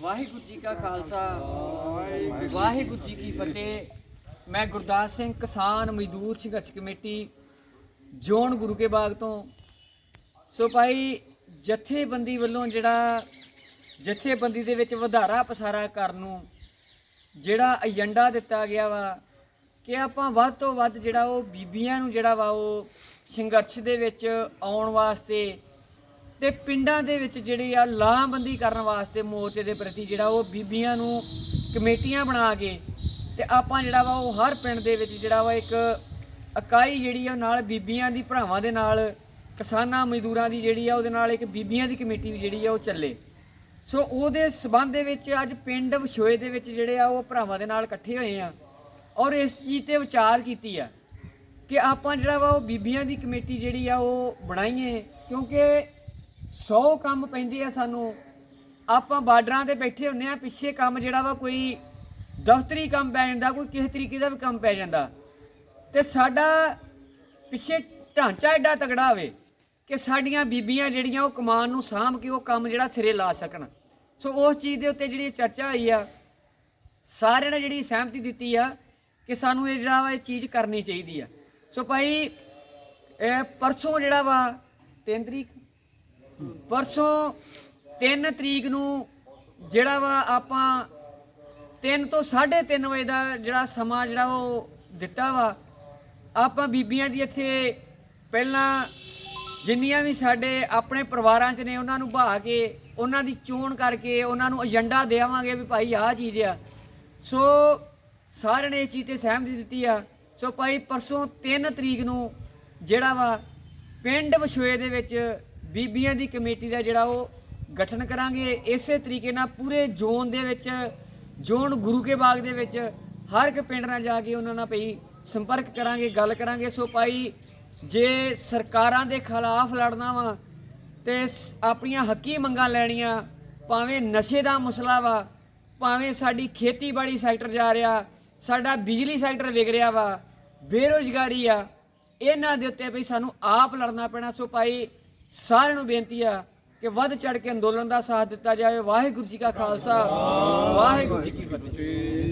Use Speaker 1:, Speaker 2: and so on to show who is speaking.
Speaker 1: ਵਾਹਿਗੁਰੂ ਜੀ ਕਾ ਖਾਲਸਾ। ਵਾਹਿਗੁਰੂ ਜੀ ਕੀ ਫਤਿਹ। ਮੈਂ ਗੁਰਦਾਸ ਸਿੰਘ ਕਿਸਾਨ ਮਜ਼ਦੂਰ ਸੰਘਰਸ਼ ਕਮੇਟੀ, ਜੋਨ ਗੁਰੂ ਕੇ ਬਾਗ ਤੋਂ। ਸੋ ਭਾਈ, ਜਥੇਬੰਦੀ ਵੱਲੋਂ ਜਿਹੜਾ, ਜਥੇਬੰਦੀ ਦੇ ਵਿੱਚ ਵਧਾਰਾ ਪਸਾਰਾ ਕਰਨ ਨੂੰ ਜਿਹੜਾ ਏਜੰਡਾ ਦਿੱਤਾ ਗਿਆ ਵਾ, ਕਿ ਆਪਾਂ ਵੱਧ ਤੋਂ ਵੱਧ ਜਿਹੜਾ ਉਹ ਬੀਬੀਆਂ ਨੂੰ ਜਿਹੜਾ ਵਾ ਉਹ ਸੰਘਰਸ਼ ਦੇ ਵਿੱਚ ਆਉਣ ਵਾਸਤੇ ਤੇ ਪਿੰਡਾਂ ਦੇ ਵਿੱਚ ਜਿਹੜੀ ਆ ਲਾਮਬੰਦੀ ਕਰਨ ਵਾਸਤੇ ਮੋਰਚੇ ਦੇ ਪ੍ਰਤੀ ਜਿਹੜਾ ਉਹ ਬੀਬੀਆਂ ਨੂੰ ਕਮੇਟੀਆਂ ਬਣਾ ਕੇ ਤੇ ਆਪਾਂ ਜਿਹੜਾ ਵਾ ਉਹ ਹਰ ਪਿੰਡ ਦੇ ਵਿੱਚ ਜਿਹੜਾ ਵਾ ਇੱਕ ਇਕਾਈ ਜਿਹੜੀ ਆ ਨਾਲ ਬੀਬੀਆਂ ਦੀ, ਭਰਾਵਾਂ ਦੇ ਨਾਲ, ਕਿਸਾਨਾਂ, ਮਜ਼ਦੂਰਾਂ ਦੀ ਜਿਹੜੀ ਆ ਉਹਦੇ ਨਾਲ ਇੱਕ ਬੀਬੀਆਂ ਦੀ ਕਮੇਟੀ ਵੀ ਜਿਹੜੀ ਆ ਉਹ ਚੱਲੇ। ਸੋ ਉਹਦੇ ਸਬੰਧ ਦੇ ਵਿੱਚ ਅੱਜ ਪਿੰਡ ਵਿਛੋਏ ਦੇ ਵਿੱਚ ਜਿਹੜੇ ਆ ਉਹ ਭਰਾਵਾਂ ਦੇ ਨਾਲ ਇਕੱਠੇ ਹੋਏ ਆ ਔਰ ਇਸ ਚੀਜ਼ ਤੇ ਵਿਚਾਰ ਕੀਤੀ ਆ ਕਿ ਆਪਾਂ ਜਿਹੜਾ ਵਾ ਉਹ ਬੀਬੀਆਂ ਦੀ ਕਮੇਟੀ ਜਿਹੜੀ ਆ ਉਹ ਬਣਾਈਏ ਕਿਉਂਕਿ 100 ਕੰਮ ਪੈਂਦੇ ਆ ਸਾਨੂੰ। ਆਪਾਂ ਬਾਰਡਰਾਂ ਤੇ ਬੈਠੇ ਹੁੰਨੇ ਆ, ਪਿੱਛੇ ਕੰਮ ਜਿਹੜਾ ਵਾ ਕੋਈ ਦਫ਼ਤਰੀ ਕੰਮ ਪੈ ਜਾਂਦਾ, ਕੋਈ ਕਿਸੇ ਤਰੀਕੇ ਦਾ ਵੀ ਕੰਮ ਪੈ ਜਾਂਦਾ। ਤੇ ਸਾਡਾ ਪਿੱਛੇ ਢਾਂਚਾ ਐਡਾ ਤਗੜਾ ਹੋਵੇ ਕਿ ਸਾਡੀਆਂ ਬੀਬੀਆਂ ਜਿਹੜੀਆਂ ਉਹ ਕਮਾਨ ਨੂੰ ਸਾਂਭ ਕੇ ਉਹ ਕੰਮ ਜਿਹੜਾ ਸਿਰੇ ਲਾ ਸਕਣ। ਸੋ ਉਸ ਚੀਜ਼ ਦੇ ਉੱਤੇ ਜਿਹੜੀ ਚਰਚਾ ਹੋਈ ਆ, ਸਾਰਿਆਂ ਨੇ ਜਿਹੜੀ ਸਹਿਮਤੀ ਦਿੱਤੀ ਆ ਕਿ ਸਾਨੂੰ ਇਹ ਜਿਹੜਾ ਵਾ ਇਹ ਚੀਜ਼ ਕਰਨੀ ਚਾਹੀਦੀ ਆ। ਸੋ ਭਾਈ, ਇਹ ਪਰਸੋਂ ਜਿਹੜਾ ਵਾ 3 ਤਰੀਕ ਪਰਸੋਂ 3 ਤਰੀਕ ਨੂੰ ਜਿਹੜਾ ਵਾ ਆਪਾਂ 3 ਤੋਂ 3:30 ਵਜੇ ਦਾ ਜਿਹੜਾ ਸਮਾਂ ਜਿਹੜਾ ਉਹ ਦਿੱਤਾ ਵਾ, ਆਪਾਂ ਬੀਬੀਆਂ ਦੀ ਇੱਥੇ ਪਹਿਲਾਂ ਜਿੰਨੀਆਂ ਵੀ ਸਾਡੇ ਆਪਣੇ ਪਰਿਵਾਰਾਂ 'ਚ ਨੇ, ਉਹਨਾਂ ਨੂੰ ਬਹਾ ਕੇ, ਉਹਨਾਂ ਦੀ ਚੋਣ ਕਰਕੇ, ਉਹਨਾਂ ਨੂੰ ਏਜੰਡਾ ਦੇਵਾਂਗੇ ਵੀ ਭਾਈ ਆਹ ਚੀਜ਼ ਆ। ਸੋ ਸਾਰਿਆਂ ਨੇ ਇਹ ਚੀਜ਼ ਤੇ ਸਹਿਮਤੀ ਦਿੱਤੀ ਆ। ਸੋ ਭਾਈ ਪਰਸੋਂ 3 ਤਰੀਕ ਨੂੰ ਜਿਹੜਾ ਵਾ ਪਿੰਡ ਵਿਛੋਏ ਦੇ ਵਿੱਚ ਬੀਬੀਆਂ ਦੀ ਕਮੇਟੀ ਦਾ ਜਿਹੜਾ ਉਹ ਗਠਨ ਕਰਾਂਗੇ, ਇਸੇ ਤਰੀਕੇ ਨਾਲ ਪੂਰੇ ਜ਼ੋਨ ਦੇ ਵਿੱਚ, ਜ਼ੋਨ ਗੁਰੂ ਕੇ ਬਾਗ ਦੇ ਵਿੱਚ ਹਰ ਇੱਕ ਪਿੰਡ ਨਾਲ ਜਾ ਕੇ ਉਹਨਾਂ ਨਾਲ ਭਈ ਸੰਪਰਕ ਕਰਾਂਗੇ, ਗੱਲ ਕਰਾਂਗੇ। ਸੋ ਭਾਈ, ਜੇ ਸਰਕਾਰਾਂ ਦੇ ਖਿਲਾਫ ਲੜਨਾ ਵਾ ਤੇ ਸ- ਆਪਣੀਆਂ ਹੱਕੀ ਮੰਗਾਂ ਲੈਣੀਆਂ, ਭਾਵੇਂ ਨਸ਼ੇ ਦਾ ਮਸਲਾ ਵਾ, ਭਾਵੇਂ ਸਾਡੀ ਖੇਤੀਬਾੜੀ ਸੈਕਟਰ ਜਾ ਰਿਹਾ, ਸਾਡਾ ਬਿਜਲੀ ਸੈਕਟਰ ਵਿਗ ਰਿਹਾ ਵਾ, ਬੇਰੋਜ਼ਗਾਰੀ ਆ, ਇਹਨਾਂ ਦੇ ਉੱਤੇ ਵੀ ਸਾਨੂੰ ਆਪ ਲੜਨਾ ਪੈਣਾ। ਸੋ ਭਾਈ ਸਾਰਿਆਂ ਨੂੰ ਬੇਨਤੀ ਆ ਕਿ ਵੱਧ ਚੜ ਕੇ ਅੰਦੋਲਨ ਦਾ ਸਾਥ ਦਿੱਤਾ ਜਾਵੇ। ਵਾਹਿਗੁਰੂ ਜੀ ਕਾ ਖਾਲਸਾ। ਵਾਹਿਗੁਰੂ ਜੀ ਕੀ ਫਤਿਹ।